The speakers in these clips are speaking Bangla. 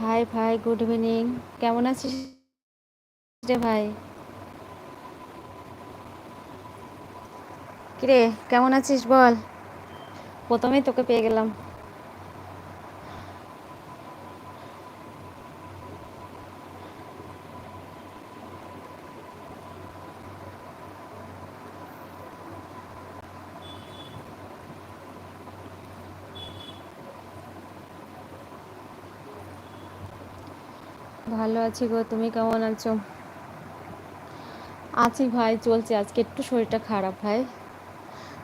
হাই ভাই গুড ইভিনিং কেমন আছিস রে ভাই? কিরে, কেমন আছিস বল? প্রথমেই তোকে পেয়ে গেলাম। ভালো আছি গো, তুমি কেমন আছো? আছি ভাই, চলছে। আজকে একটু শরীরটা খারাপ ভাই।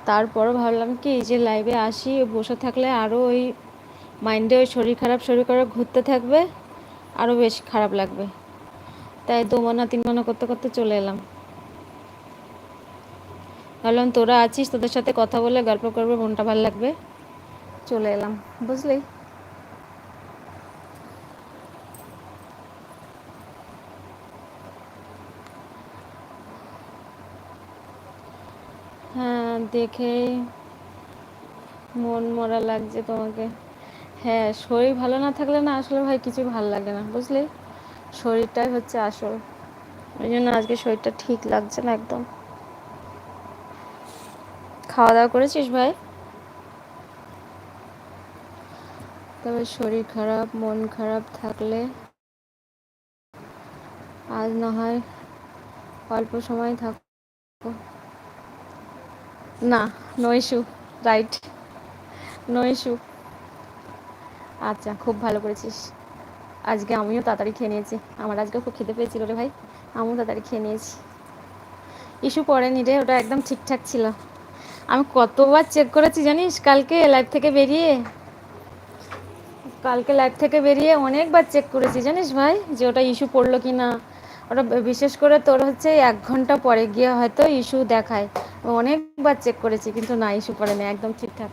তারপরও ভাবলাম কি যে লাইভে আসি, বসে থাকলে আরও ওই মাইন্ডে ওই শরীর খারাপ শরীর খারাপ ঘুরতে থাকবে আরও বেশ খারাপ লাগবে। তাই দু মানা, তিন মানা করতে করতে চলে এলাম। ভাবলাম তোরা আছিস, তোদের সাথে কথা বলে গল্প করবে, মনটা ভালো লাগবে। চলে এলাম, বুঝলি হ্যাঁ দেখেই মন মরা লাগছে তোমাকে। হ্যাঁ শরীর ভালো না থাকলে না আসলে ভাই কিছু ভালো লাগে না, বুঝলি? শরীরটাই হচ্ছে আসল। ওই জন্য আজকে শরীরটা ঠিক লাগছে না একদম। খাওয়া দাওয়া করেছিস ভাই? তবে শরীর খারাপ, মন খারাপ থাকলে আজ না হয় অল্প সময় থাকব না no issue right no issue আচ্ছা খুব ভালো করেছিস। আজকে আমিও তাড়াতাড়ি খেয়ে নিয়েছি। আমার আজকে খুব খেতে পেয়েছিল রে ভাই। আমিও তাড়াতাড়ি খেয়ে নিয়েছি। ইস্যু পড়েনি রে, ওটা একদম ঠিকঠাক ছিল। আমি কতবার চেক করেছি জানিস? কালকে লাইভ থেকে বেরিয়ে, কালকে লাইভ থেকে বেরিয়ে অনেকবার চেক করেছি। জানিস ভাই, যে ওটা ইস্যু পড়ল কি না ওটা বিশেষ করে তোর হচ্ছে এক ঘণ্টা পরে গিয়ে হয়তো ইস্যু দেখায়। অনেকবার চেক করেছি, কিন্তু না, ইস্যু পড়ে না একদম ঠিকঠাক।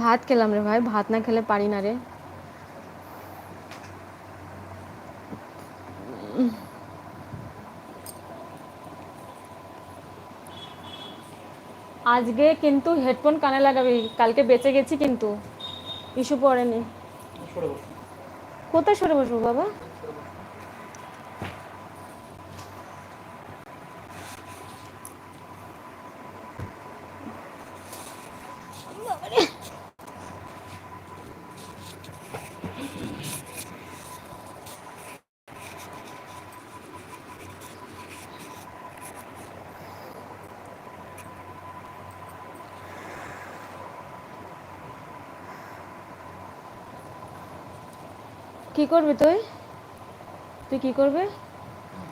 ভাত খেলাম রে ভাই, ভাত না খেলে পারি না রে। আজকে কিন্তু হেডফোন কানে লাগাবি, কালকে বেঁচে গেছি কিন্তু। ইস্যু পড়েনি কোথায় সরে বসবো বাবা? কি করবি তুই? তুই কি করবে?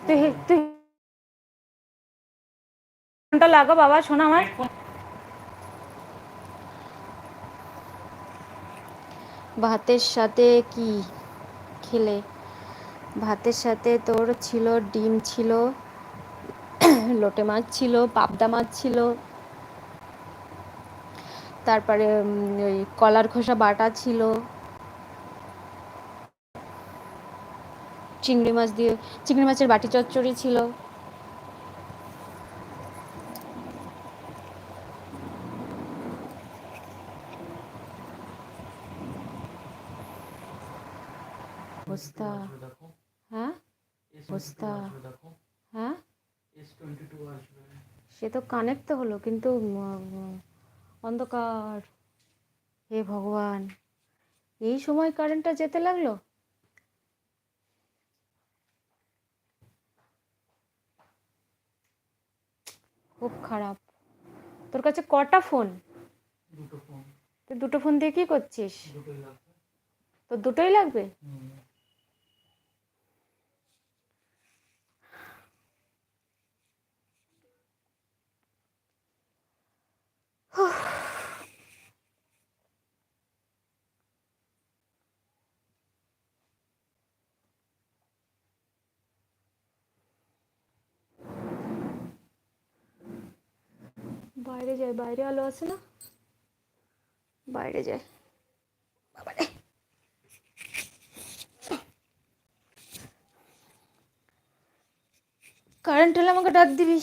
তুই তুই ফোনটা লাগো বাবা, শোনা আমার। ভাতের সাথে কি খেলে? ভাতের সাথে তোর ছিল ডিম ছিল, লোটে মাছ ছিল, পাবদা মাছ ছিল, তারপরে ওই কলার খোসা বাটা ছিল। চিংড়ি মাছ দিয়ে, চিংড়ি মাছের বাটি চচ্চড়ি ছিল। হ্যাঁ? হ্যাঁ? সে তো কানেক্ট তো হলো, কিন্তু অন্ধকার। হে ভগবান। এই সময় কারেন্টটা যেতে লাগল? খুব খারাপ। তোর কাছে কটা ফোন? দুটো ফোন। তুই দুটো ফোন দিয়ে কি করছিস? দুটোই লাগবে। তোর দুটোই লাগবে? বাইরে যায় বাইরে আলো আছে না? বাইরে যায়। কারেন্ট হলে আমাকে ডাক দিবি।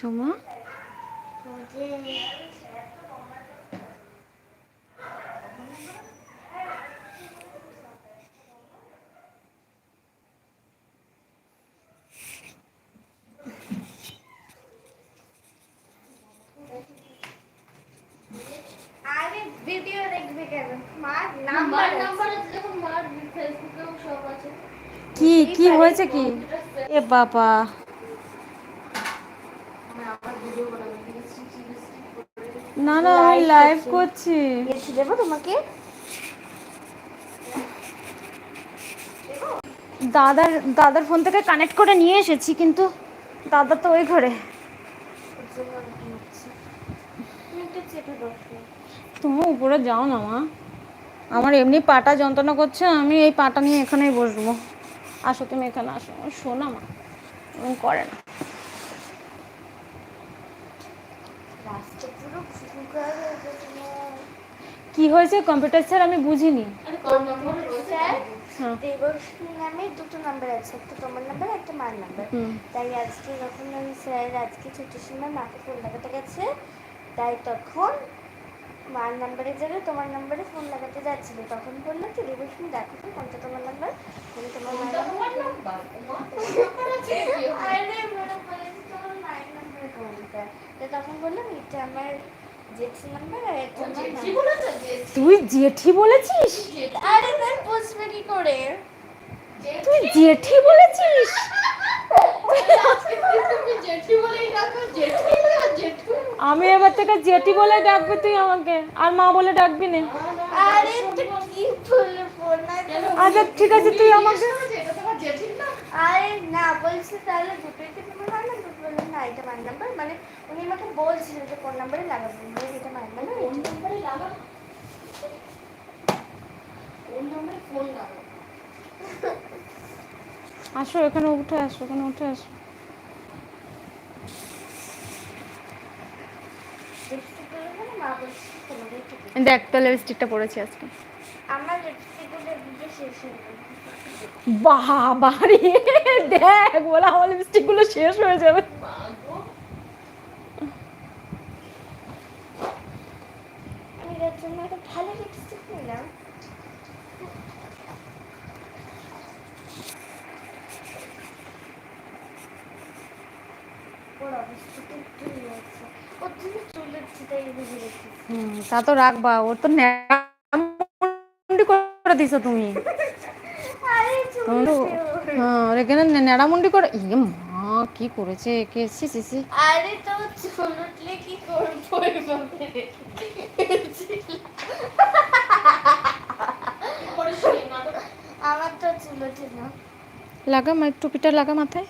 কি লিখছো মা ভিডিও দেখবে কেন? মার নাম্বার নাম্বার মার ফেসবুকেও সব আছে। কি কি হয়েছে কি? এ বাবা। না না আমি লাইভ করছি। গেছি দেবো তোমাকে? দাদার দাদার ফোন থেকে কানেক্ট করে নিয়ে এসেছি কিন্তু দাদা তো ওই ঘরে। তুমি উপরে যাও না মা। আমার এমনি পাটা যন্ত্রণা করছে আমি এই পাটা নিয়ে এখানেই বসবো। আসো তুমি এখানে আসো। শোনা মা। করে না রাস্তা পুরো ফুকা হয়ে গেছে কি হয়েছে? কম্পিউটার স্যার আমি বুঝিনি। স্যার হ্যাঁ। দেবশ্রী নামে দুটো নাম্বার আছে একটা তোমার নাম্বার একটা মার নাম্বার তাই আজকে যখন আমি স্যার আজকে ছুটির সময় মাকে ফোন লাগাতে গেছে তাই তখন মার জায়গায় তোমার নাম্বারে ফোন লাগাতে যাচ্ছিল। তখন বলল কি দেবশ্রী দেখো তো কোনটা তোমার নাম্বার তোমার মায়ের নাম্বার আরে ম্যাডাম তোমার মায়ের নাম্বার কোনটা? তো তখন বললাম এটা আমার তুই জেঠি বলেছিস? আরে স্যার বুঝবে কি করে তুই জেঠি বলেছিস? আমি এবার থেকে জেঠি বলে ডাকবি তুই আমাকে আর মা বলে ডাকবি না। আরে এটা কি বললে ফোন না। আচ্ছা ঠিক আছে তুই আমাকে আরে না বলছি তাহলে দুটোই না এটা নাম্বার মানে উনি আমাকে বলছিলেন যে কোন নাম্বারে লাগাবো বলে এটা নাম্বার কোন নাম্বারে লাগাবো? কোন নাম্বারে ফোন লাগাবো? আসো এখানে উঠে আসো এখানে উঠে আসো। দেখ তো লিপস্টিকটা পরেছি আজকে। আমার লিপস্টিকগুলো দিয়ে শেষ হয়ে গেল বাবা রে দেখ, বলে লিপস্টিকগুলো শেষ হয়ে যাবে। তা তো রাখবা, ওর তো করে দিছো তুমি। হ্যাঁ ওর এখানে ন্যাড়ামুন্ডি করে ইয়ে মা কি করেছে একে? সি সি সি আরে তো কি করব এভাবে? আমার তো চুল ওঠে না। লাগা মা টুপিটা লাগা মাথায়?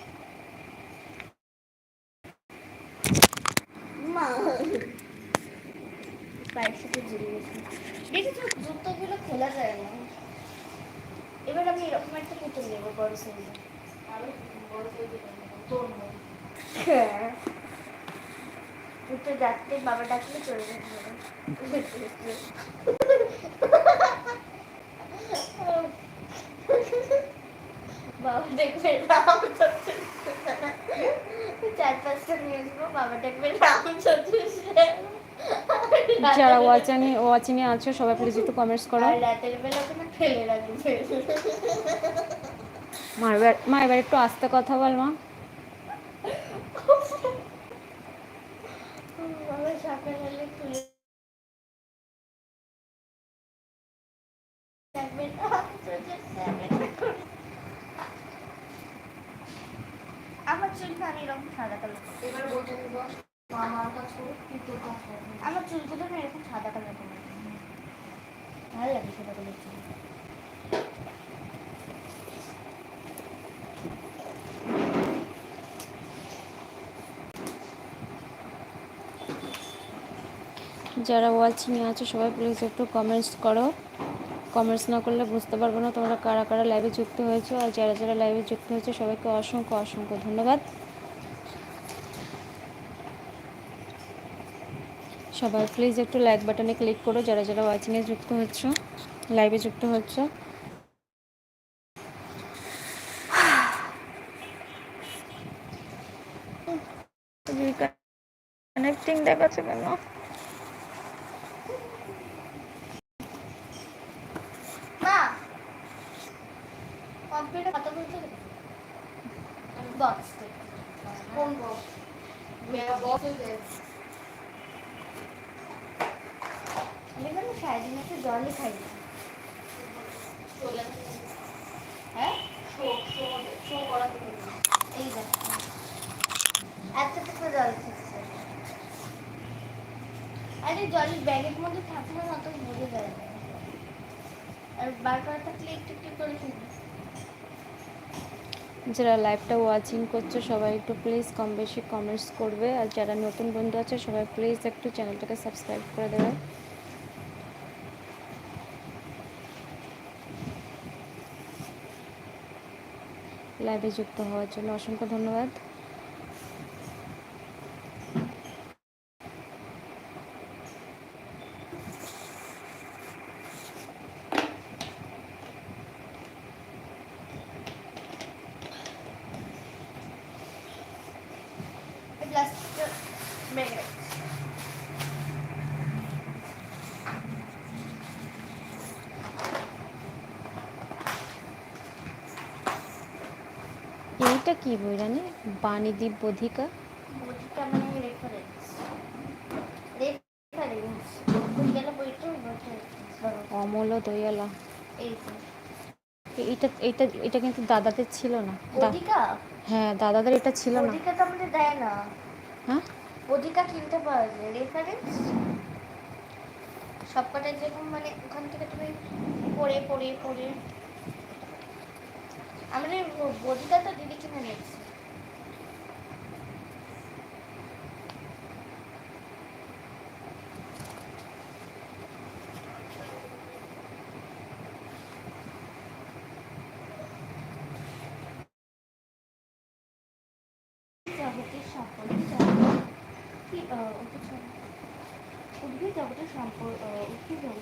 জুতোগুলো খোলা যায় না। এবার আমি এরকম একটা পুতুল নেব, বড় সাইজে হ্যাঁ। ডাকতে বাবা ডাকলে চলে বাবা। দেখবে রাম চার পাঁচটা নিয়ে আসব, বাবা দেখবে রাম চতুর্থে যারা ওয়াচানি ওয়াচিনে আছো সবাই প্লিজ একটু কমেন্টস করো। মা এবার মা এবার একটু আস্তে কথা বল মা। আমার চুল না আমি এরকম সাদা কালার। এবার বলতে আমার চুলগুলো না এরকম সাদা কালার করে ভালো লাগে সাদা কালার চুল। যারা আছো, সবাই প্লিজ একটু কমেন্টস করো। কমেন্টস না করলে বুঝতে পারব না তোমরা কারা কারা লাইভে যুক্ত হয়েছো, আর যারা যারা লাইভে যুক্ত হয়েছে, সবাইকে অসংখ্য অসংখ্য ধন্যবাদ। সবাই প্লিজ একটু লাইক বাটনে ক্লিক করো, যারা যারা ওয়াচিংয়ে যুক্ত হচ্ছ লাইভে যুক্ত হচ্ছ। কানেক্টিং দেখাচ্ছে কেন? সারাদিন একটু জলই খাই না। হ্যাঁ? এই দেখ। এতটুকু জল খাচ্ছে আরে জলের ব্যাগের মধ্যে থাকলে অত বোঝা যায় না। আর বার করা থাকলে একটু একটু করে খেতে যারা লাইভটা ওয়াচিং করছ সবাই একটু প্লিজ কম বেশি কমেন্টস করবে। আর যারা নতুন বন্ধু আছে সবাই প্লিজ একটু চ্যানেলটাকে সাবস্ক্রাইব করে দেবে। লাইভে যুক্ত হওয়ার জন্য অসংখ্য ধন্যবাদ ব্যাগে রাখছি। কি বই রানি বাণীদ্বীপ বোধিকা। মানে অমল দয়ালা। এইটা এইটা এটা কিন্তু দাদাদের ছিল না। হ্যাঁ দাদাদের এটা ছিল না। দেয় না। হ্যাঁ? বদিকা কিনতে পাওয়া যায়। রেফারেন্স সবকটা যেরকম মানে ওখান থেকে তুমি পড়ে পড়ে পড়ে। আমাদের বদিকা তো দিদি কিনে নিয়েছে। জগতের উদ্ভিদ জগতের সম্পর্ক উদ্ভিদ জগৎ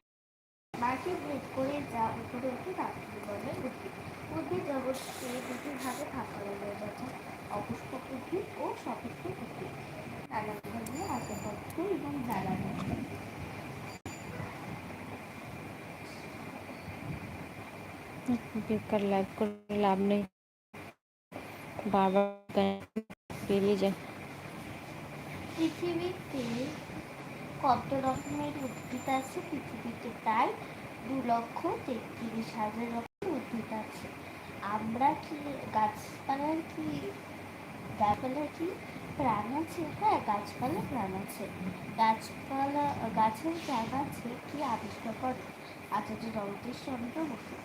মাটি ভেদ করে যা উপরে ওঠে তাকে বলে উদ্ভিদ উদ্ভিদ জগৎকে দুটি ভাগে ভাগ করা যায় যথা অপুষ্পক উদ্ভিদ ও সপুষ্পক উদ্ভিদ। নানা ধরনের আসবাবপত্র এবং জ্বালানি বেকার লাইভ করে লাভ নেই। বারবার পেরিয়ে যায় পৃথিবীতে কত রকমের উদ্ভিদ আছে পৃথিবীতে? প্রায় দু লক্ষ তেত্রিশ হাজার রকমের উদ্ভিদ আছে। আমরা কি গাছপালার কি গাছপালার কি প্রাণ আছে? হ্যাঁ গাছপালা প্রাণ আছে। গাছপালা, গাছের প্রাণ আছে কি আবিষ্কার করে? আচার্য জগদীশ চন্দ্র বসু।